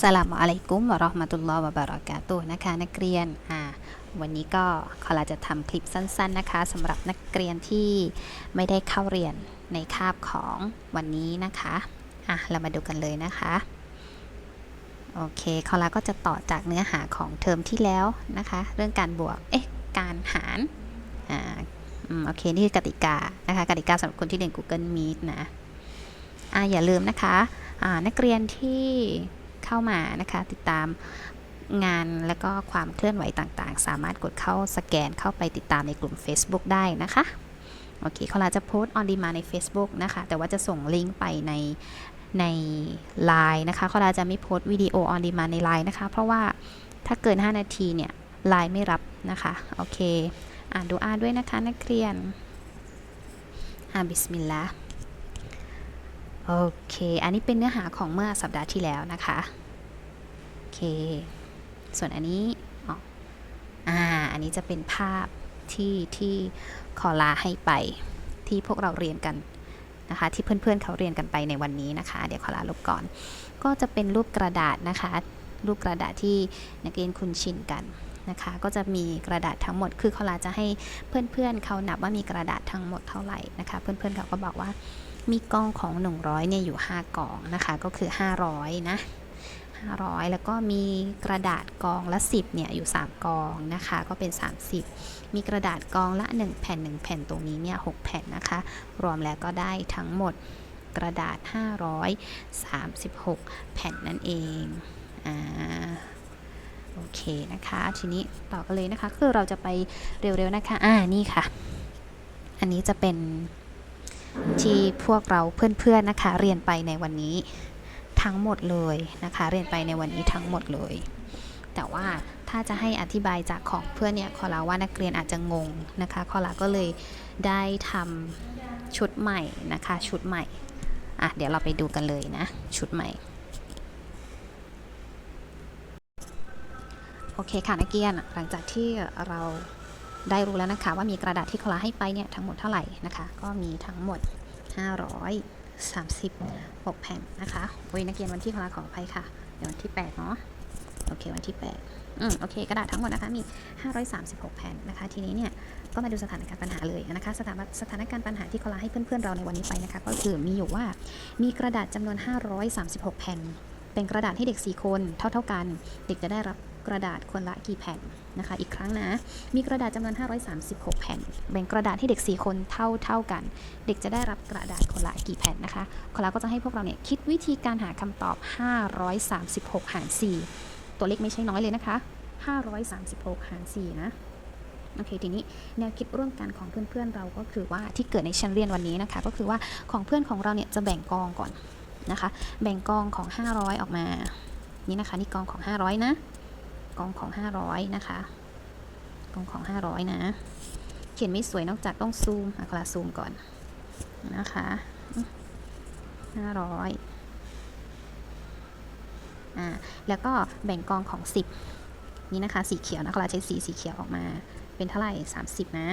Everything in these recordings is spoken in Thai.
สลามอะลัยกุมวะราะห์มะตุลลอฮ์วะบะเรากาตุนะคะ นักเรียนอ่าวันนี้ก็ขอลาจะทำคลิปสั้น ๆ นะคะสำหรับนักเรียนที่ไม่ได้เข้าเรียนในคาบของวันนี้นะคะอะเรามาดูกันเลยนะคะโอเคขอลาก็จะต่อจากเนื้อหาของเทอมที่แล้วนะคะ เรื่องการบวกเอ๊ะการหารอ่าอืมโอเค นี่คือกติกานะคะกติกาสำหรับคนที่เรียน Google Meet นะอ่าอย่าลืมนะคะอ่านักเรียนที่ เข้ามานะคะ ติดตามงานและก็ความเคลื่อนไหวต่างๆ สามารถกดเข้าสแกนเข้าไปติดตามในกลุ่ม Facebook ได้นะคะ โอเคเขาลาจะโพสต์ on demand ใน Facebook นะคะ แต่ว่าจะส่งลิงก์ไปในใน Line นะคะเขาลาจะไม่โพสต์วิดีโอ on demand ใน Line นะคะ เพราะว่าถ้าเกิน 5 นาทีเนี่ย Line ไม่รับนะคะ โอเค อ่านดูอาด้วยนะคะนักเรียนอ่าบิสมิลลาห์ โอเค อันนี้เป็นเนื้อหาของเมื่อสัปดาห์ที่แล้วนะคะ โอเค ส่วนอันนี้อ๋ออ่า อันนี้จะเป็นภาพที่ที่ขอลาให้ไปที่พวกเราเรียนกันนะคะ ที่เพื่อนๆเขาเรียนกันไปในวันนี้นะคะ เดี๋ยวขอลาลบก่อน ก็จะเป็นรูปกระดาษนะคะ รูปกระดาษที่นักเรียนคุ้นชินกันนะคะ ก็จะมีกระดาษทั้งหมด คือเขาลาจะให้เพื่อนๆเขานับว่ามีกระดาษทั้งหมดเท่าไหร่นะคะ เพื่อนๆเขาก็บอกว่า มีกองของ 100เนี่ยอยู่ 5 กองนะคะ ก็คือ 500 นะ 500 แล้วก็มีกระดาษกองละ 10เนี่ยอยู่ 3 กองนะคะ ก็เป็น 30 มีกระดาษกองละ 1 แผ่น 1 แผ่นตรงนี้เนี่ย6แผ่นนะคะ รวมแล้วก็ได้ทั้งหมดกระดาษ 536 แผ่นนั่นเองอ่าโอเคนะคะ ทีนี้ต่อกันเลยนะคะ คือเราจะไปเร็วๆนะคะ อ่า นี่ค่ะ อันนี้จะเป็น ที่พวกเราเพื่อนๆนะคะ เรียนไปในวันนี้ทั้งหมดเลยนะคะ เรียนไปในวันนี้ทั้งหมดเลย แต่ว่าถ้าจะให้อธิบายจากของเพื่อนเนี่ยคอลาว่านักเรียนอาจจะงงนะคะคอลาก็เลยได้ทำชุดใหม่นะคะ ชุดใหม่ อะ เดี๋ยวเราไปดูกันเลยนะ ชุดใหม่ โอเคค่ะนักเรียน หลังจากที่เรา ได้รู้แล้วนะคะ ว่ามีกระดาษที่คลาให้ไปเนี่ยทั้งหมดเท่าไหร่นะคะ ก็มีทั้งหมด 536 แผ่นนะคะโอ้ยนักเรียนวันที่คลาขออภัยค่ะเดี๋ยววันที่ 8 เนาะโอเควันที่ 8 อืมโอเค กระดาษทั้งหมดนะคะมี 536 แผ่นนะคะ ทีนี้เนี่ยก็มาดูสถานการณ์ปัญหาเลยนะคะสถานสถานการณ์ปัญหาที่คลาให้เพื่อนๆเราในวันนี้ไปนะคะ ก็คือมีอยู่ว่ามีกระดาษจำนวน 536 แผ่น เป็นกระดาษให้เด็ก 4 คนเท่า ๆกัน เด็กจะได้รับ กระดาษคนละกี่แผ่นนะคะ อีกครั้งนะ มีกระดาษจำนวน 536 แผ่น แบ่งกระดาษให้เด็ก 4 คนเท่าเท่ากัน เด็กจะได้รับกระดาษคนละกี่แผ่นนะคะคอลาก็จะให้พวกเราเนี่ยคิดวิธีการหาคำตอบ 536 หาร 4 ตัวเลขไม่ใช่น้อยเลยนะคะ 536 หาร 4 นะโอเคทีนี้แนวคิดร่วมกันของเพื่อนๆ เราก็คือว่าที่เกิดในชั้นเรียนวันนี้นะคะ ก็คือว่าของเพื่อนของเราเนี่ยจะแบ่งกองก่อนนะคะ แบ่งกองของ 500 ออกมา นี่นะคะ นี่กองของ 500 นะ กองของ 500 นะคะ กองของ 500 นะ เขียนไม่สวยนอกจากต้องซูมอะคลาซูมก่อนนะคะห้าร้อยอ่า แล้วก็แบ่งกองของ 10 นี่นะคะ สีเขียวนะคลาใช้สีสีเขียวออกมา เป็นเท่าไหร่ 30 นะ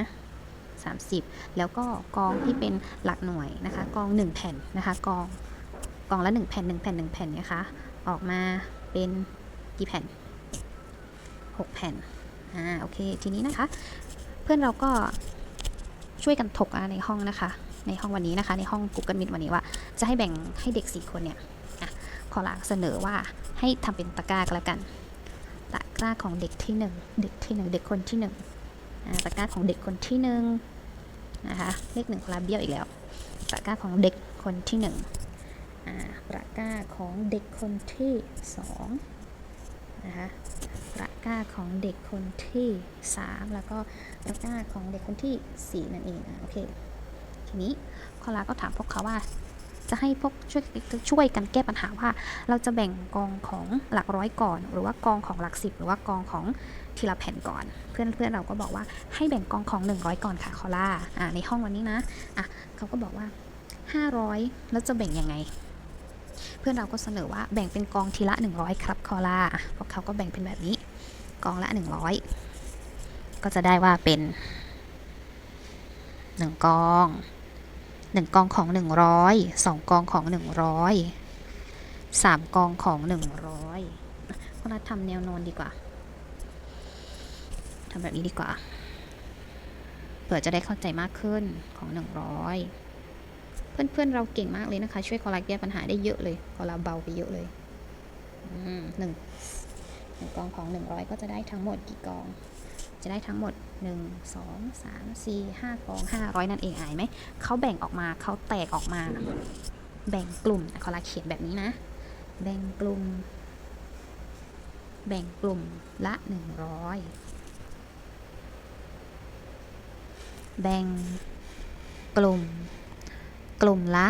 30 แล้วก็กองที่เป็นหลักหน่วยนะคะ กอง 1 แผ่นนะคะ กอง กองละ 1 แผ่น 1 แผ่น 1 แผ่นนี่ยคะ ออกมาเป็นกี่แผ่น 6 แผ่น อ่า โอเค ทีนี้นะคะ เพื่อนเราก็ช่วยกันถกในห้องนะคะ ในห้องวันนี้นะคะ ในห้อง Google Meet วันนี้ว่า จะให้แบ่งให้เด็ก 4 คนเนี่ยอขอลาเสนอว่าให้ทำเป็นตะกร้าก็แล้วกัน ตะกร้าของเด็กที่ 1 เด็กที่ 1 เด็กคนที่1อ่ตะกร้าของเด็กคนที่1นะคะ เลขหนึ่งคลาเบี้ยวอีกแล้ว ตะกร้าของเด็กคนที่1อ่าตะกร้าของเด็กคนที่2นะคะ ก้าของเด็กคนที่ 3 แล้วก็ตะกร้าของเด็กคนที่ 4 นั่นเองอะโอเค ทีนี้คอลาก็ถามพวกเขาว่า จะให้พวกช่วยช่วยกันแก้ปัญหาว่า เราจะแบ่งกองของหลักร้อยก่อน หรือว่ากองของหลักสิบหรือว่ากองของทีละแผ่นก่อน เพื่อนเพื่อนเราก็บอกว่าให้แบ่งกองของ 100 ก่อนค่ะคอลาอ่าในห้องวันนี้นะอะเขาก็บอกว่า 500 แล้วจะแบ่งยังไงเพื่อนเราก็เสนอว่าแบ่งเป็นกองทีละ 100 ครับคอลาอะพวกเขาก็แบ่งเป็นแบบนี้ กองละ 100 ก็จะได้ว่าเป็น 1 กอง 1 กองของ 100 2 กองของ 100สามกองของหนึ่งร้อยคนละทำแนวนอนดีกว่าทำแบบนี้ดีกว่าเผื่อจะได้เข้าใจมากขึ้นของหนึ่งร้อยเพื่อนๆเราเก่งมากเลยนะคะ ช่วยคอลาแก้ปัญหาได้เยอะเลยคอลาเบาไปเยอะเลยหนึ่ง กองของหนึ่งร้อยก็จะได้ทั้งหมดกี่กอง จะได้ทั้งหมด 1 2 3 4 5 กอง 500 นั่นเองอายไหม เขาแบ่งออกมาเขาแตกออกมา แบ่งกลุ่มขอลาเขียนแบบนี้นะ แบ่งกลุ่ม แบ่งกลุ่มละ 100 แบ่งกลุ่ม กลุ่มละ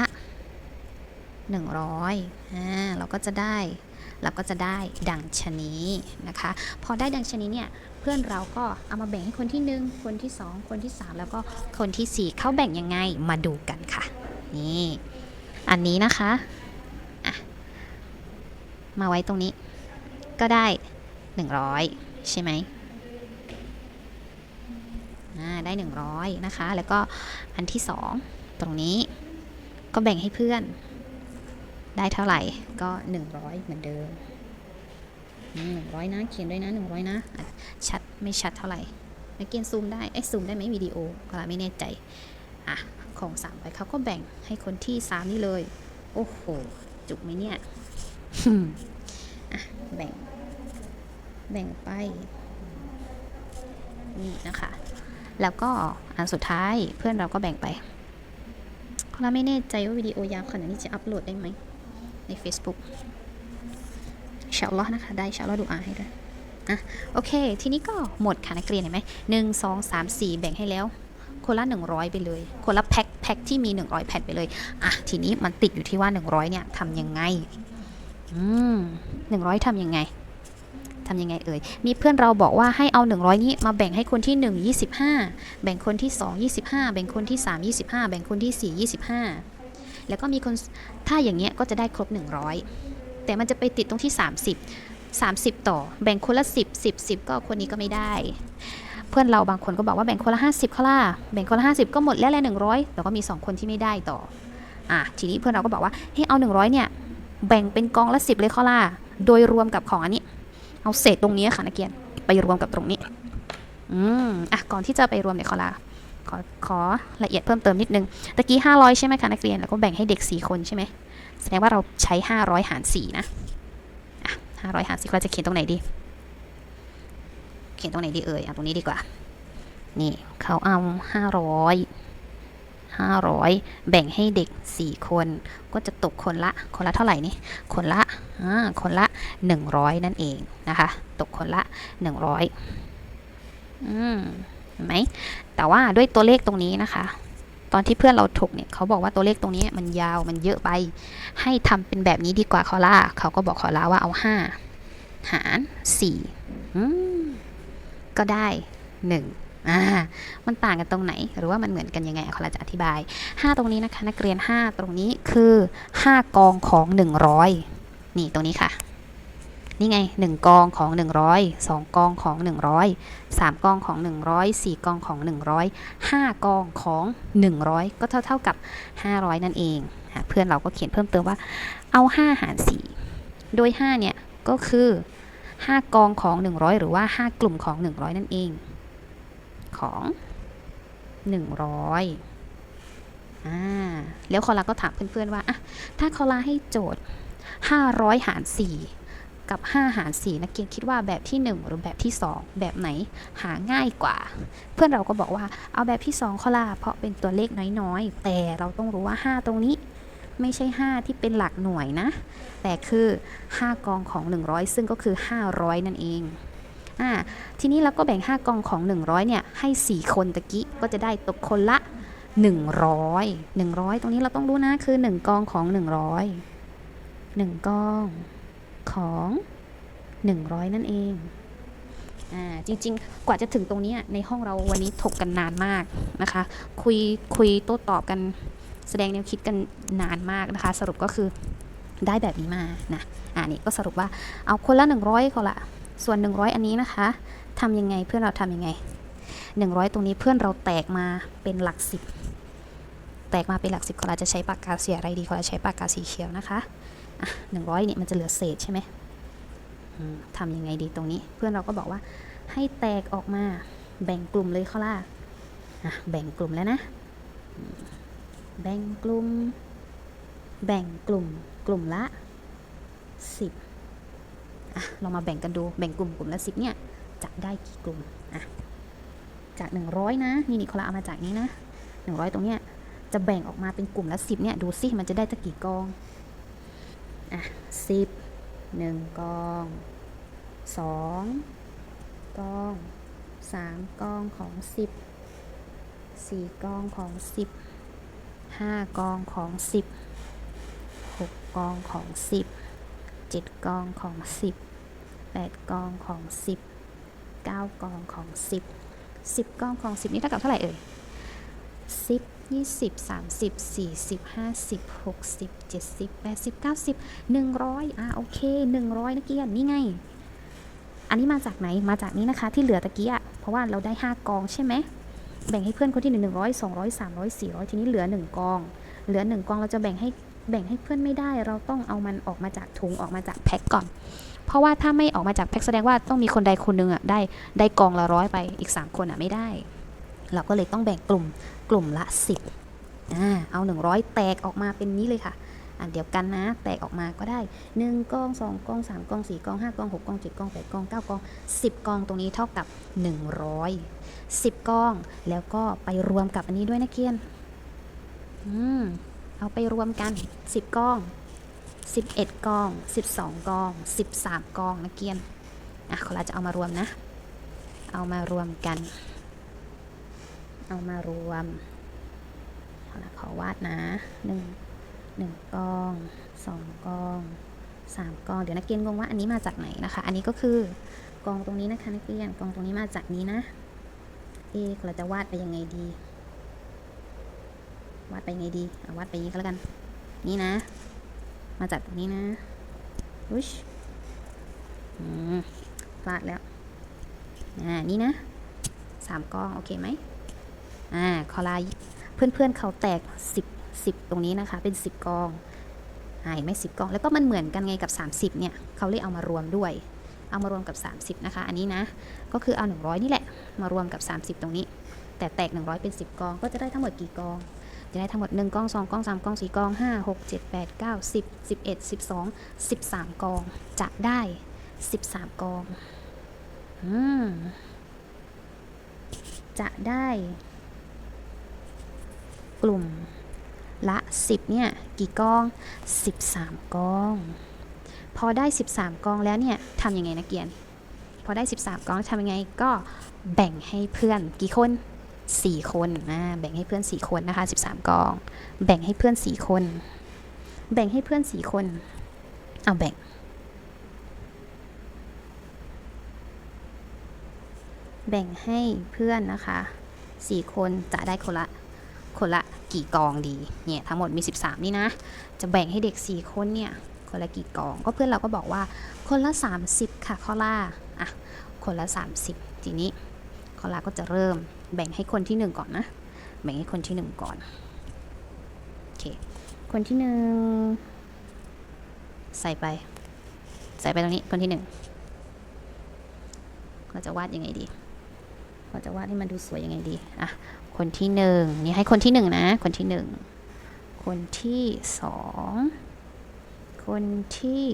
100อ่าเราก็จะได้ เราก็จะได้ดังชะนีนะคะ พอได้ดังชะนีเนี่ยเพื่อนเราก็เอามาแบ่งให้คนที่หนึ่งคนที่สองคนที่สามแล้วก็คนที่สี่เขาแบ่งยังไงมาดูกันค่ะ นี่อันนี้นะคะะมาไว้ตรงนี้ก็ได้ 100 ใช่ไหมอ่าได้ 100 นะคะ แล้วก็อันที่สองตรงนี้ก็แบ่งให้เพื่อน ได้เท่าไหร่ก็ 100 เหมือนเดิมหนึ่งร้อยนะ เขียนด้วยนะหนึ่งร้อยนะอะชัดไม่ชัดเท่าไหร่นักเรียนซูมได้เอ้ยซูมได้ไหมวิดีโอก็ไม่แน่ใจอะของสามไปเขาก็แบ่งให้คนที่สามนี่เลย โอ้โห จุกไหมเนี่ยอะแบ่ง แบ่งไป นี่นะคะ แล้วก็อันสุดท้ายเพื่อนเราก็แบ่งไปเราไม่แน่ใจว่าวิดีโอยาวขนาดนี้จะอัปโหลดได้ไหม ใน Facebook อินชาลลอนะคะ ได้อินชาลลอดูอาให้ด้วยอะโอเค ทีนี้ก็หมดค่ะนักเรียนเห็นไหมหนึ่งสองสามสี่แบ่งให้แล้วคนละ 100 ไปเลย คนละแพ็คแพ็คที่มี 100 แผ่นไปเลย อะ ทีนี้มันติดอยู่ที่ว่า 100 เนี่ยทำยังไง อืม100ทำยังไงทำยังไงเอ่ย มีเพื่อนเราบอกว่าให้เอา 100 นี้มาแบ่งให้คนที่ 1 25 แบ่งคนที่ 2 25 แบ่งคนที่ 3 25 แบ่งคนที่ 4 25 แล้วก็มีคนถ้าอย่างเงี้ยก็จะได้ครบ 100 แต่มันจะไปติดตรงที่ 30 30 ต่อ แบ่งคนละ 10 10 10 ก็คนนี้ก็ไม่ได้ เพื่อนเราบางคนก็บอกว่าแบ่งคนละ 50เขาล่ะแบ่งคนละ 50 ก็หมดแล้วแหละ100แล้วก็มี 2 คนที่ไม่ได้ต่ออะทีนี้เพื่อนเราก็บอกว่าให้เอา 100 เนี่ยแบ่งเป็นกองละ 10 เลยเขาล่ะโดยรวมกับของอันนี้ เอาเศษตรงนี้ค่ะนักเรียนไปรวมกับตรงนี้อืมอะก่อนที่จะไปรวมเนี่ยขอลา ขอขอละเอียดเพิ่มเติมนิดนึงตะกี้ 500 ใช่ไหมคะนักเรียน แล้วก็แบ่งให้เด็ก 4 คนใช่ไหมแสดงว่าเราใช้ 500 หาร 4 นะอะ500หาร4เราจะเขียนตรงไหนดี เขียนตรงไหนดีเอ่ยเอาตรงนี้ดีกว่า นี่เขาเอา 500 500 แบ่งให้เด็ก 4 คน ก็จะตกคนละ คนละเท่าไหร่นี่ คนละคนละ 100 นั่นเองนะคะ ตกคนละ 100อืม ไหมแต่ว่าด้วยตัวเลขตรงนี้นะคะ ตอนที่เพื่อนเราถกเนี่ยเขาบอกว่าตัวเลขตรงนี้มันยาวมันเยอะไป ให้ทำเป็นแบบนี้ดีกว่าคอล่าเขาก็บอกคอล่าว่าเอา 5 หาร4ก็ได้ 1อ่ามันต่างกันตรงไหนหรือว่ามันเหมือนกันยังไงคอล่าจะอธิบาย 5 ตรงนี้นะคะ นักเรียน 5 ตรงนี้คือ 5 กองของ 100 นี่ตรงนี้ค่ะ นี่ไง 1 กองของ 100 2 กองของ 100 3 กองของ 100 4 กองของ 100 5 กองของ 100 ก็เท่าเท่ากับ 500 นั่นเองเพื่อนเราก็เขียนเพิ่มเติมว่าเอา 5 หาร 4 โดย 5 เนี่ย ก็คือ 5 กองของ 100 หรือว่า 5 กลุ่มของ 100 นั่นเอง ของ 100อ่าแล้วคอลาก็ถามเพื่อนๆว่าอะถ้าคอลาให้โจทย์ 500 หาร 4 กับ 5 หาร 4 นักเรียนคิดว่าแบบที่ 1 หรือแบบที่ 2 แบบไหนหาง่ายกว่า เพื่อนเราก็บอกว่าเอาแบบที่2ข้อล่ะเพราะเป็นตัวเลขน้อยๆ แต่เราต้องรู้ว่า 5 ตรงนี้ไม่ใช่ 5 ที่เป็นหลักหน่วยนะ แต่คือ 5 กองของ 100 ซึ่งก็คือ 500 นั่นเองอ่าทีนี้เราก็แบ่ง 5 กองของ 100 เนี่ย ให้ 4 คนตะกี้ก็จะได้ตกคนละ 100 100 ตรงนี้เราต้องรู้นะคือ 1 กองของ 100 1 กอง ของ 100 นั่นเองอ่าจริง ๆ กว่าจะถึงตรงนี้ในห้องเราวันนี้ถกกันนานมากนะคะ คุยคุยโต้ตอบกันแสดงแนวคิดกันนานมากนะคะ สรุปก็คือได้แบบนี้มานะอ่านี่ก็สรุปว่าเอาคนละ 100คนละส่วน 100 อันนี้นะคะทำยังไงเพื่อนเราทำยังไง 100 ตรงนี้เพื่อนเราแตกมาเป็นหลัก10แตกมาเป็นหลัก10ก็เราจะใช้ปากกาสีอะไรดีก็จะใช้ปากกาสีเขียวนะคะ หนึ่งร้อยเนี่ยมันจะเหลือเศษใช่ไหมทำยังไงดีตรงนี้ เพื่อนเราก็บอกว่าให้แตกออกมาแบ่งกลุ่มเลยเขาล่ะอะแบ่งกลุ่มแล้วนะ แบ่งกลุ่ม แบ่งกลุ่มกลุ่มละสิบอะเรามาแบ่งกันดูแบ่งกลุ่มกลุ่มละสิบเนี่ยจะได้กี่กลุ่มอะจากหนึ่งร้อยนะ นี่นี่เขาละเอามาจากนี้นะหนึ่งร้อยตรงเนี้ยจะแบ่งออกมาเป็นกลุ่มละสิบเนี่ยดูสิมันจะได้สักกี่กอง อะสิบหนึ่งกองสองกองสามกองของสิบสี่กองของสิบห้ากองของสิบหกกองของสิบเจ็ดกองของสิบแปดกองของสิบเก้ากองของสิบสิบกองของสิบนี่เท่ากับเท่าไหร่เอ่ยสิบ ยี่สิบสามสิบสี่สิบห้าสิบหกสิบเจ็ดสิบแปดสิบเก้าสิบหนึ่งร้อยอะโอเคหนึ่งร้อยนักเกียนนี่ไง อันนี้มาจากไหนมาจากนี้นะคะที่เหลือตะกี้อะเพราะว่าเราได้ 5 กองใช่ไหมแบ่งให้เพื่อนคนที่หนึ่งหนึ่งร้อยสองร้อยสามร้อยสี่ร้อยทีนี้เหลือ1กอง เหลือ1กองเราจะแบ่งให้แบ่งให้เพื่อนไม่ได้ เราต้องเอามันออกมาจากถุงออกมาจากแพ็คก่อน เพราะว่าถ้าไม่ออกมาจากแพ็คแสดงว่าต้องมีคนใดคนหนึ่งอะได้ได้กองละร้อยไปอีก3คนอะไม่ได้ เราก็เลยต้องแบ่งกลุ่ม ลุ่มละ 10อ่าเอา 100 แตกออกมาเป็นนี้เลยค่ะ อันเดียวกันนะ แตกออกมาก็ได้ 1กอง2กอง3กอง4กอง5กอง6กอง7กอง8กอง9กอง10 กองตรงนี้เท่ากับ 100 10 กอง แล้วก็ไปรวมกับอันนี้ด้วยนะเกียนอืมเอาไปรวมกัน 10 กอง 11 กอง 12 กอง 13 กองนะเกียนอะขอลาจะเอามารวมนะ เอามารวมกัน เอามารวมขอลาขอวาดนะหนึ่งหนึ่งกองสองกองสามกอง เดี๋ยวนักเรียนงงว่าอันนี้มาจากไหนนะคะ อันนี้ก็คือกองตรงนี้นะคะนักเรียนกองตรงนี้มาจากนี้นะ เอะเราจะวาดไปยังไงดี วาดไปยังไงดีเอาวาดไปงนี้ก็แล้วกัน นี่นะ มาจากตรงนี้นะอุชอืมวาดแล้ว อ่า นี่นะสามกอง โอเคไหม อ่าคอลายเพื่อนๆเขาแตกสิบ10 ตรงนี้นะคะ เป็น 10 กองอ่าเห็นไหม10กอง แล้วก็มันเหมือนกันไงกับ 30 เนี่ยเขาเลยเอามารวมด้วย เอามารวมกับ 30 นะคะ อันนี้นะ ก็คือเอา 100 นี่แหละ มารวมกับ 30 ตรงนี้ แต่แตก 100 เป็น 10 กอง ก็จะได้ทั้งหมดกี่กอง จะได้ทั้งหมด 1 กอง 2 กอง 3 กอง 4 กอง 5 6 7 8 9 10 11 12 13 กอง จะได้ 13 กอง อืม จะได้ กลุ่มละ 10เนี่ยกี่กอง 13 กอง พอได้ 13 กองแล้วเนี่ยทำยังไงนะเกียน พอได้ 13 กองทำยังไงก็แบ่งให้เพื่อนกี่คน 4 คนนะแบ่งให้เพื่อน 4 คนนะคะ 13 กอง แบ่งให้เพื่อน 4 คน แบ่งให้เพื่อน 4 คน เอาแบ่งแบ่งให้เพื่อนนะคะ 4 คนจะได้คนละคนละ กี่กองดีเนี่ยทั้งหมดมี 13 นี่นะ จะแบ่งให้เด็ก 4 คนเนี่ยคนละกี่กอง ก็เพื่อนเราก็บอกว่าคนละ 30 ค่ะข้อล่าอะคนละ 30 ทีนี้ข้อล่าก็จะเริ่มแบ่งให้คนที่ 1 ก่อนนะ แบ่งให้คนที่ 1 ก่อนโอเคคนที่ 1 ใส่ไป ใส่ไปตรงนี้คนที่ 1 เราจะวาดยังไงดี เราจะวาดให้มันดูสวยยังไงดีอะ คนที่หนึ่งนี่ให้คนที่หนึ่งนะ คนที่หนึ่งคนที่สองคนที่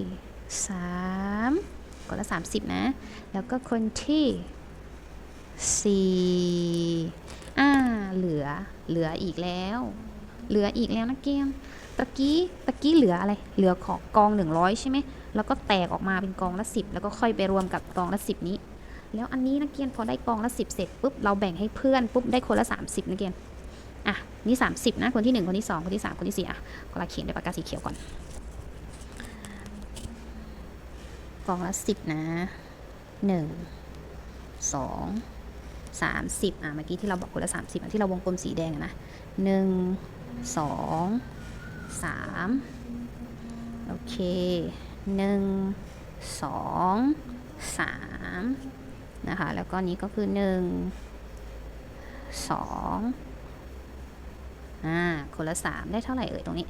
สามคนละสามสิบนะ แล้วก็คนที่สี่อ่าเหลือเหลืออีกแล้ว เหลืออีกแล้วนะเกมตะกี้ตะกี้เหลืออะไร เหลือของกองหนึ่งร้อยใช่ไหมแล้วก็แตกออกมาเป็นกองละสิบแล้วก็ค่อยไปรวมกับกองละสิบนี้ แล้วอันนี้นักเรียนพอได้กองละสิบเสร็จปุ๊บเราแบ่งให้เพื่อนปุ๊บได้คนละสามสิบนักเรียนอะนี่สามสิบนะคนที่หนึ่งคนที่สองคนที่สามคนที่สี่อะก็ลาเขียนด้วยปากกาสีเขียวก่อน กองละสิบนะหนึ่งสองสามสิบอะเมื่อกี้ที่เราบอกคนละสามสิบที่เราวงกลมสีแดงอะนะหนึ่งสองสามโอเคหนึ่งสองสาม นะคะ แล้วก็นี้ก็คือหนึ่งสองอ่าคนละสามได้เท่าไหร่เอ่ยตรงนี้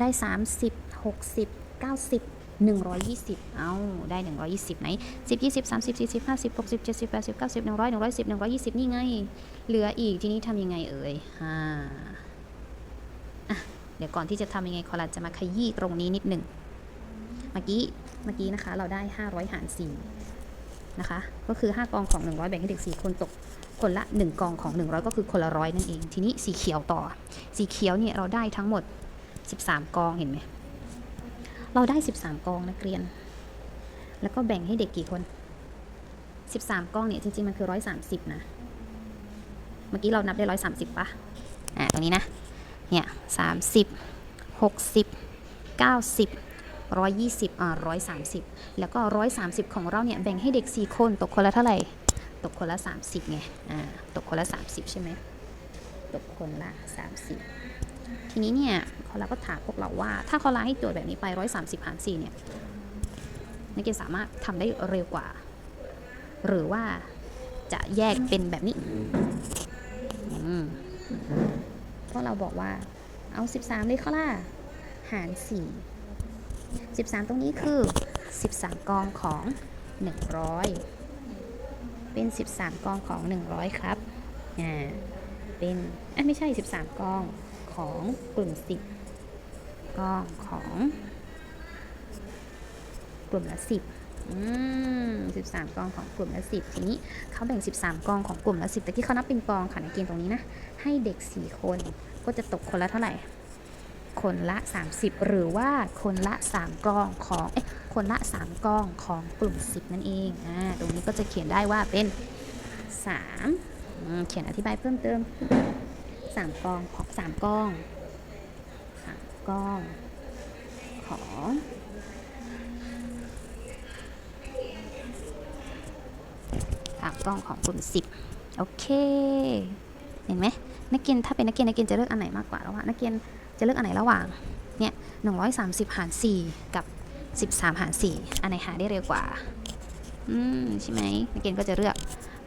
ได้สามสิบหกสิบ90 120 เอาได้ 120 ไหน 10 20 30 40 50 60 70 80 90 100 110 120 นี่ไง เหลืออีกทีนี้ทำยังไงเอ่ยอ่าเดี๋ยวก่อนที่จะทำยังไงคอรัสจะมาขยี้ตรงนี้นิดหนึ่ง เมื่อกี้ เมื่อกี้นะคะ เราได้ 500 หาร 4 นะคะ ก็คือ 5 กองของ 100 แบ่งให้เด็ก 4 คนตกคนละ 1 กองของ 100 ก็คือคนละร้อยนั่นเอง ทีนี้สีเขียวต่อ สีเขียวเนี่ยเราได้ทั้งหมด 13 กองเห็นไหมเราได้ 13 กองนักเรียน แล้วก็แบ่งให้เด็กกี่คน 13 กองเนี่ยจริงๆมันคือ 130 นะ เมื่อกี้เรานับได้ 130ปะอะตรงนี้นะ เนี่ย 30 60 90 120อ่า130 แล้วก็ 130 ของเราเนี่ยแบ่งให้เด็ก 4 คนตกคนละเท่าไหร่ ตกคนละ 30ไงอ่าตกคนละ 30 ใช่ไหมตกคนละ 30 ทีนี้เนี่ยเขาเราก็ถามพวกเราว่า ถ้าเขาลาให้โจทย์แบบนี้ไป 130หาร4เนี่ยนักเรียนสามารถทำได้เร็วกว่า หรือว่าจะแยกเป็นแบบนี้เพราะเราบอกว่าเอา 13 เลยเขาล่ะหาร 4 13 ตรงนี้คือ 13 กองของ 100 เป็น 13 กองของ 100 ครับ อ่า เป็นอะไม่ใช่ 13 กองของกลุ่ม 10 กองของ กลุ่มละ 10อืม13กองของกลุ่มละ10ทีนี้เขาแบ่ง13กองของกลุ่มละ10แต่ที่เขานับเป็นกองค่ะในเกณฑ์ตรงนี้นะ ให้เด็ก4คนก็จะตกคนละเท่าไหร่ คนละ 30 หรือว่าคนละ 3กองของเอ๊ะคนละ 3กองของกลุ่ม 10 นั่นเองอ่าตรงนี้ก็จะเขียนได้ว่าเป็น3อืมเขียนอธิบายเพิ่มเติม 3กองของ3กอง3กองของสามกล้องของกลุ่ม 10 โอเค เห็นไหมนักเรียนถ้าเป็นนักเรียนนักเรียนจะเลือกอันไหนมากกว่าระหว่างนักเรียน จะเลือกอันไหนระหว่างเนี่ย130 หาร 4 กับ 13 หาร 4 อันไหนหาได้เร็วกว่า อืมใช่ไหมนักเรียนก็จะเลือก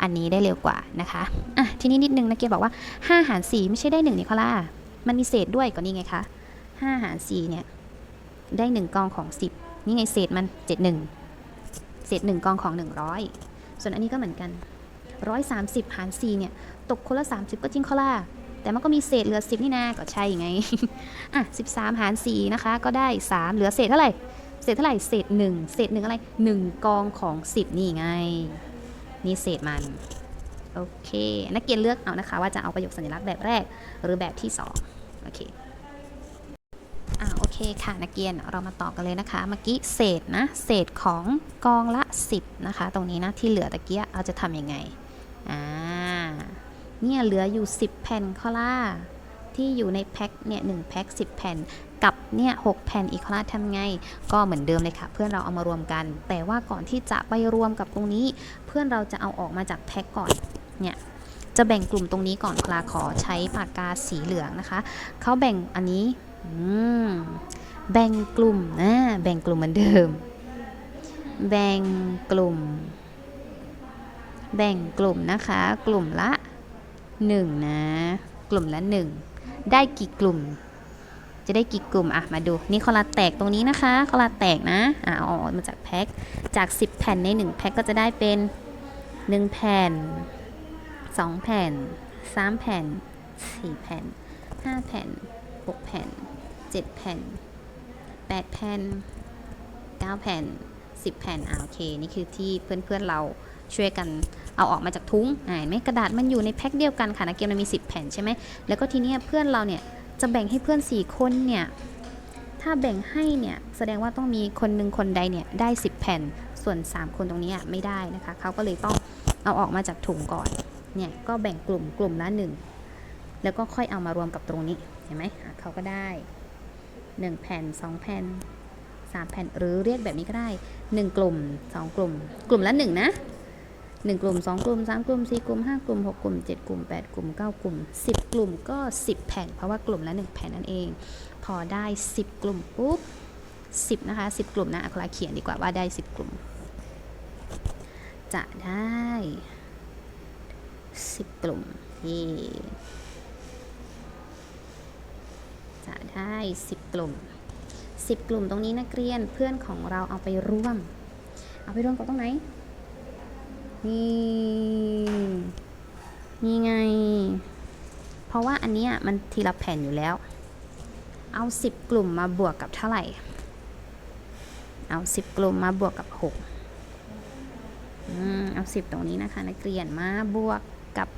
อันนี้ได้เร็วกว่านะคะอะทีนี้นิดนึงนักเรียนบอกว่า 5 หาร 4 ไม่ใช่ได้1นี่คะล่ะมันมีเศษด้วยก็นี่ไงคะ5หาร 4 เนี่ย ได้ 1 กองของ 10 นี่ไงเศษมัน 71 เศษ 1 กองของ 100 ส่วนอันนี้ก็เหมือนกัน 130 หาร 4 เนี่ย ตกคนละ 30 ก็จริงคะล่ะ แต่มันก็มีเศษเหลือ 10 นี่นาก็ใช่ไง อะ 13 หาร 4 นะคะ ก็ได้ 3 เหลือเศษเท่าไหร่ เศษเท่าไหร่ เศษ 1 เศษ 1 อะไร 1 กองของ 10 นี่ไง นี่เศษมัน โอเค นักเรียนเลือกเอานะคะ ว่าจะเอาประโยคสัญลักษณ์แบบแรกหรือแบบที่ 2 โอเคอ่าโอเคค่ะนักเรียนเรามาต่อกันเลยนะคะ เมื่อกี้เศษนะ เศษของกองละ 10 นะคะ ตรงนี้นะที่เหลือตะเกียเราจะทำยังไงอ่า เนี่ยเหลืออยู่ 10 แผ่นข้อล่าที่อยู่ในแพ็คเนี่ยหแพ็ค10 แผ่น กับเนี่ย6แผ่นอีกข้อล่าทำไง ก็เหมือนเดิมเลยค่ะ เพื่อนเราเอามารวมกัน แต่ว่าก่อนที่จะไปรวมกับตรงนี้ เพื่อนเราจะเอาออกมาจากแพ็คก่อนเนี่ยจะแบ่งกลุ่มตรงนี้ก่อนคลาขอใช้ปากกาสีเหลืองนะคะเขาแบ่งอันนี้แบ่งกลุ่มนะแบ่งกลุ่มเหมือนเดิม แบ่งกลุ่ม แบ่งกลุ่มนะคะ กลุ่มละ 1 นะ กลุ่มละ 1 ได้กี่กลุ่ม จะได้กี่กลุ่มอะมาดู นี่คอลาแตกตรงนี้นะคะคอลาแตกนะอะเอาออกมาจากแพ็คจาก 10 แผ่นใน 1 แพ็คก็จะได้เป็น 1 แผ่น 2 แผ่น 3 แผ่น 4 แผ่น 5 แผ่น 6 แผ่น 7 แผ่น 8 แผ่น 9 แผ่น 10 แผ่นอ่าโอเค นี่คือที่เพื่อนๆเรา ช่วยกันเอาออกมาจากทุ้งเห็นไหมกระดาษมันอยู่ในแพ็คเดียวกันค่ะนะเกมมันมี 10 แผ่นใช่ไหมแล้วก็ทีนี้เพื่อนเราเนี่ยจะแบ่งให้เพื่อน 4 คนเนี่ยถ้าแบ่งให้เนี่ยแสดงว่าต้องมีคนหนึ่งคนใดเนี่ยได้ 10 แผ่นส่วน 3 คนตรงนี้ไม่ได้นะคะเขาก็เลยต้องเอาออกมาจากถุงก่อนเนี่ยก็แบ่งกลุ่มกลุ่มละหนึ่งแล้วก็ค่อยเอามารวมกับตรงนี้เห็นไหมเขาก็ได้ 1 แผ่น 2 แผ่น 3 แผ่นหรือเรียกแบบนี้ก็ได้ 1 กลุ่ม 2 กลุ่ม กลุ่มละ1นะ 1 กลุ่ม 2 กลุ่ม 3 กลุ่ม 4 กลุ่ม 5 กลุ่ม 6 กลุ่ม 7 กลุ่ม 8 กลุ่ม 9 กลุ่ม 10 กลุ่มก็ 10 แผ่น เพราะว่ากลุ่มละ 1 แผ่นนั่นเอง พอได้ 10 กลุ่มปุ๊บ 10 นะคะ 10 กลุ่มนะอัคราเขียนดีกว่าว่าได้ 10 กลุ่ม จะได้ 10 กลุ่มเย่จะได้ 10 กลุ่ม 10 กลุ่มตรงนี้นักเรียนเพื่อนของเราเอาไปร่วม เอาไปร่วมกับตรงไหน นี่ นี่ไง เพราะว่าอันนี้มันทีละแผ่นอยู่แล้ว เอา 10 กลุ่มมาบวกกับเท่าไหร่ เอา 10 กลุ่มมาบวกกับ6อืมเอา 10 ตรงนี้นะคะนักเรียนมาบวกกับ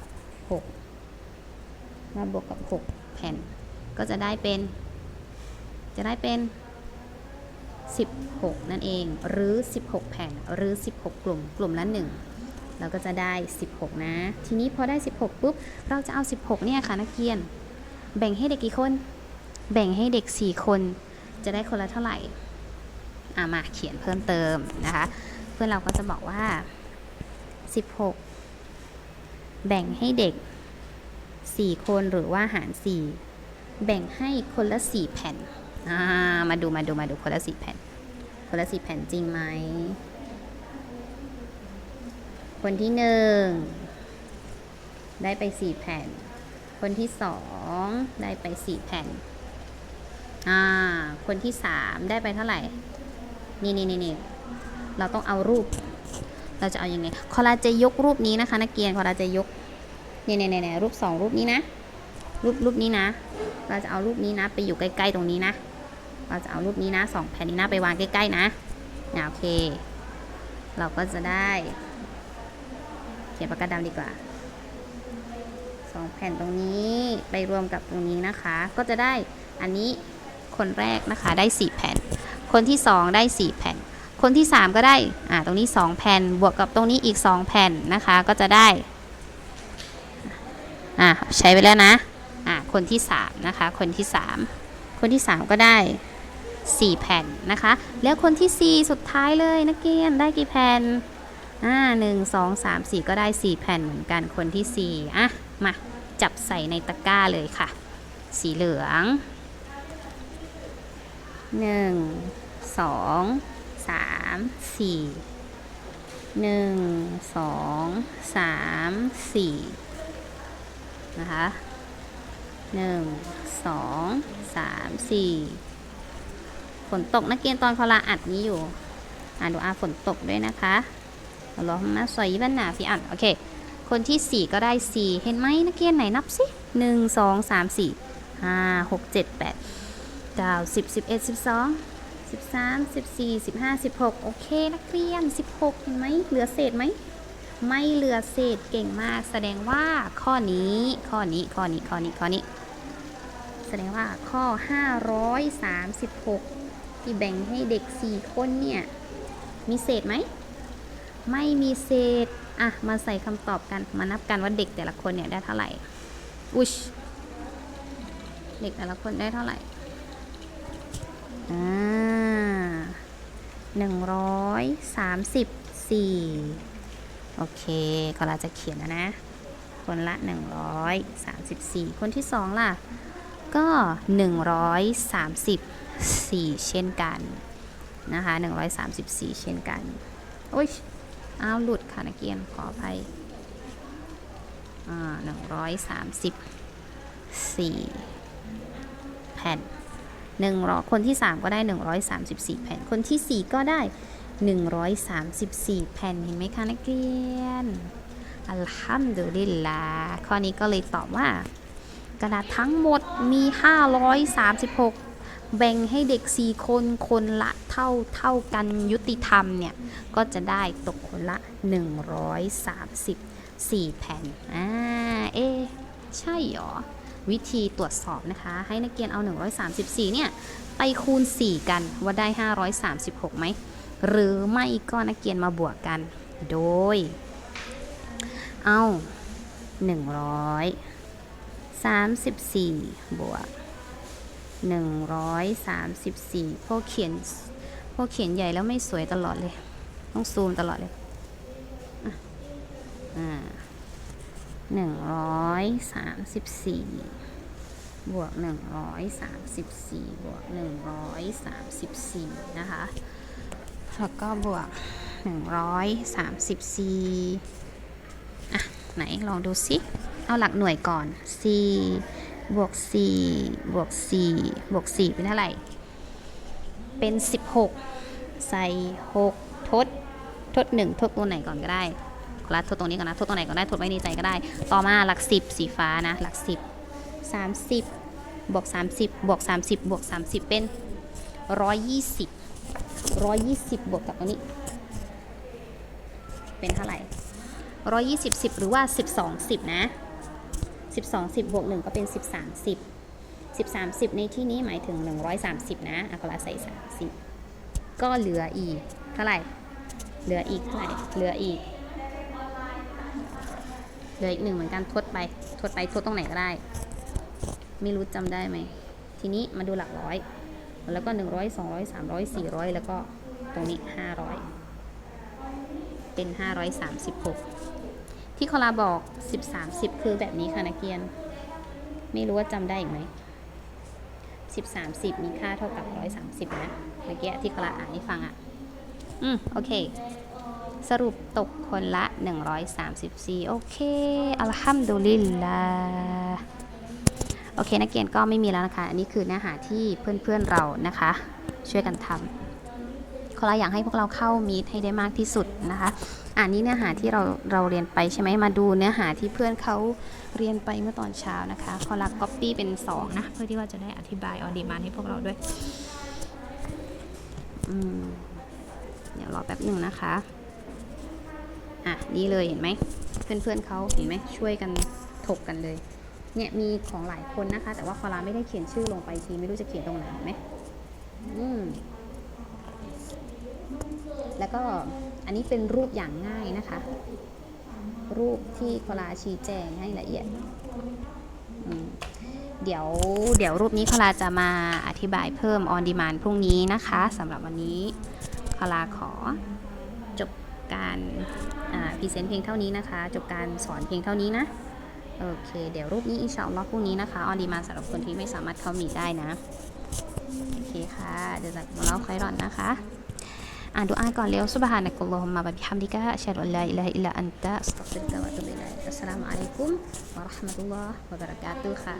6 มาบวกกับ 6 แผ่น ก็จะได้เป็น จะได้เป็น16 นั่นเอง หรือ 16 แผ่น หรือ 16 กลุ่ม กลุ่มละ1 เราก็จะได้ 16 นะ ทีนี้พอได้ 16 ปุ๊บ เราจะเอา 16 เนี่ยค่ะนักเรียน แบ่งให้เด็กกี่คน แบ่งให้เด็ก 4 คน จะได้คนละเท่าไหร่อ่ามาเขียนเพิ่มเติมนะคะ เพื่อนเราก็จะบอกว่า 16 แบ่งให้เด็ก 4 คนหรือว่าหาร 4 แบ่งให้คนละ 4 แผ่นามาดูมาดูมาดูคนละ 4 แผ่น คนละ 4 แผ่นจริงไหม คนที่หนึ่งได้ไป4แผ่น คนที่สองได้ไป4แผ่น อ่า คนที่สามได้ไปเท่าไหร่ นี่นี่นี่นี่เราต้องเอารูป เราจะเอาอยัางไง คอลาจะยกรูปนี้นะคะนักเรียน คอลาจะยกเนี่ยเนี่ยเนี่ยรูปสองรูปนี้นะ รูปรูปนี้นะ เราจะเอารูปนี้นะ ไปอยู่ใกล้ๆตรงนี้นะ เราจะเอารูปนี้นะสองแผ่นนี้นะไปวางใกล้ๆนะ โอเค เราก็จะได้ ขียนปากกาดำดีกว่าสองแผ่นตรงนี้ไปรวมกับตรงนี้นะคะ ก็จะได้อันนี้คนแรกนะคะได้ 4 แผ่น คนที่ 2 ได้ 4 แผ่น คนที่ 3 ก็ได้อ่าตรงนี้ 2 แผ่นบวกกับตรงนี้อีก 2 แผ่นนะคะ ก็จะได้อ่าใช้ไปแล้วนะอ่าคนที่ 3 นะคะ คนที่ 3 คนที่ 3 ก็ได้ 4 แผ่นนะคะ แล้วคนที่ 4 สุดท้ายเลยนักเรียนได้กี่แผ่น อ่าหนึ่งสองสามสี่ก็ได้สี่แผ่นเหมือนกันคนที่สี่อะมาจับใส่ในตะกร้าเลยค่ะ สีเหลืองหนึ่งสองสามสี่หนึ่งสองสามสี่นะคะหนึ่งสองสามสี่ฝนตกนักเรียนตอนคอลาอัดนี้อยู่ อ่าดูอาฝนตกด้วยนะคะ อัลลอฮุมะซอยบันนาฟิอันโอเค คนที่ 4 ก็ได้ 4 เห็นไหมนักเรียนไหนนับสิ1 2 3 4 5 6 7 8 9 10 11 12 13 14 15 16 โอเค นักเรียน 16 เห็นไหมเหลือเศษไหม ไม่เหลือเศษเก่งมาก แสดงว่าข้อนี้ข้อนี้ข้อนี้ข้อนี้ข้อนี้ แสดงว่าข้อ 536 ที่แบ่งให้เด็ก 4 คนเนี่ย มีเศษไหม ไม่มีเศษ อะ มาใส่คำตอบกัน มานับกันว่าเด็กแต่ละคนเนี่ยได้เท่าไหร่ อุชเด็กแต่ละคนได้เท่าไหร่ อ่าหนึ่งร้อยสามสิบสี่โอเคก็เราจะเขียนแล้วนะ คนละหนึ่งร้อยสามสิบสี่คนที่สองล่ะ ก็หนึ่งร้อยสามสิบสี่เช่นกันนะคะหนึ่งร้อยสามสิบสี่เช่นกัน โอ้ย อ้าวหลุดค่ะนักเรียนขออภัยอ่าหนึ่งร้อยสามสิบสี่แผ่นหนึ่งร้อคนที่สามก็ได้หนึ่งร้อยสามสิบสี่แผ่น คนที่สี่ก็ได้หนึ่งร้อยสามสิบสี่แผ่นเห็นไหมคะนักเรียน อัลฮัมดุลิลลาข้อนี้ก็เลยตอบว่า กระดาษทั้งหมดมี536 แบ่งให้เด็ก 4 คนคนละเท่าเท่ากันยุติธรรมเนี่ย ก็จะได้ตกคนละ 134 แผ่นอ่าเอะใช่หรอ วิธีตรวจสอบนะคะ ให้นักเรียนเอา 134 เนี่ย ไปคูณ 4 กันว่าได้ 536ไหม หรือไม่ก็นักเรียนมาบวกกัน โดย เอา 100 34 บวก 134พวกเขียนพวกเขียนใหญ่แล้วไม่สวยตลอดเลย ต้องซูมตลอดเลยอ่าหนึ่งร้อยสามสิบสี่บวกหนึ่งร้อยสามสิบสี่บวกหนึ่งร้อยสามสิบสี่นะคะ แล้วก็บวกหนึ่งร้อยสามสิบสี่อะ ไหนลองดูสิ เอาหลักหน่วยก่อน4 บวก4บวก4บวก4เป็นเท่าไหร่ เป็น 16 ใส่ 6 ทด ทด 1 ทดตัวไหนก่อนก็ได้ขอรัดทดตรงนี้ก่อนนะ ทดตรงไหนก่อนได้ ทดไว้ในใจก็ได้ ต่อมาหลัก 10 สีฟ้านะ หลัก 10 30บวก30บวก30บวก30 เป็น 120 120 บวกกับตรงนี้ เป็นเท่าไหร่ 120 10 หรือว่า 12 10 นะ 12 10บวก1ก็เป็น 13 10 13 10 ในที่นี้หมายถึง 130 นะอักราใส่ 30 ก็เหลืออีกเท่าไหร่ เหลืออีกเท่าไหร่ เหลืออีก เหลืออีกหนึ่งเหมือนกันทดไป ทดไปทดตรงไหนก็ได้ ไม่รู้จำได้ไหม ทีนี้มาดูหลักร้อย แล้วก็ 100 200 300 400 แล้วก็ตรงนี้ 500 เป็น 536 ที่คอลาบอก 10 30 คือแบบนี้ค่ะนักเรียน ไม่รู้ว่าจำได้อีกไหม10 30 มีค่าเท่ากับ 130 นะเมื่อกี้ที่คอลาอ่านให้ฟังอะ อืม โอเค สรุปตกคนละ 134 โอเค อัลฮัมดุลิลลาโอเค นักเรียนก็ไม่มีแล้วนะคะ อันนี้คือเนื้อหาที่เพื่อนๆเรานะคะ ช่วยกันทำคอลาอยากให้พวกเราเข้ามีดให้ได้มากที่สุดนะคะ อ่านนี้เนื้อหาที่เราเราเรียนไปใช่ไหมมาดูเนื้อหาที่เพื่อนเขาเรียนไปเมื่อตอนเช้านะคะคอลาก๊อปปี้เป็น 2 นะ เพื่อที่ว่าจะได้อธิบายออดีมานให้พวกเราด้วยเดี๋ยวรอแป๊บหนึ่งนะคะ อะ นี่เลยเห็นไหม เพื่อนๆเขาเห็นไหมช่วยกันถกกันเลย เนี่ยมีของหลายคนนะคะ แต่ว่าคอลาไม่ได้เขียนชื่อลงไปทีไม่รู้จะเขียนตรงไหนเห็นไหมอืมแล้วก็ อันนี้เป็นรูปอย่างง่ายนะคะ รูปที่คลาชี้แจงให้ละเอียด เดี๋ยวเดี๋ยวรูปนี้คลาจะมาอธิบายเพิ่มออนดีมานพรุ่งนี้นะคะสำหรับวันนี้คลาขอจบการพรีเซนต์เพียงเท่านี้นะคะ จบการสอนเพียงเท่านี้นะ โอเค เดี๋ยวรูปนี้อินชาอัลลอฮ์พรุ่งนี้นะคะออนดีมานสำหรับคนที่ไม่สามารถเข้ามีได้นะ โอเคค่ะ เดี๋ยวจะมาเล่าค่อยรอนนะคะ อ่านดูอ้ายก่อนเร็วสุบฮานะกุลลอฮุมมะบะบิฮัมดิกะอัชฮะดุอัลลาอิลาฮะอิลลัอันตะอัสตัฆฟิรุกะวะอะตูบิอิลัยอัสสลามุอะลัยกุมวะเราะห์มะตุลลอฮ์วะบะเราะกาตุฮ์ค่ะ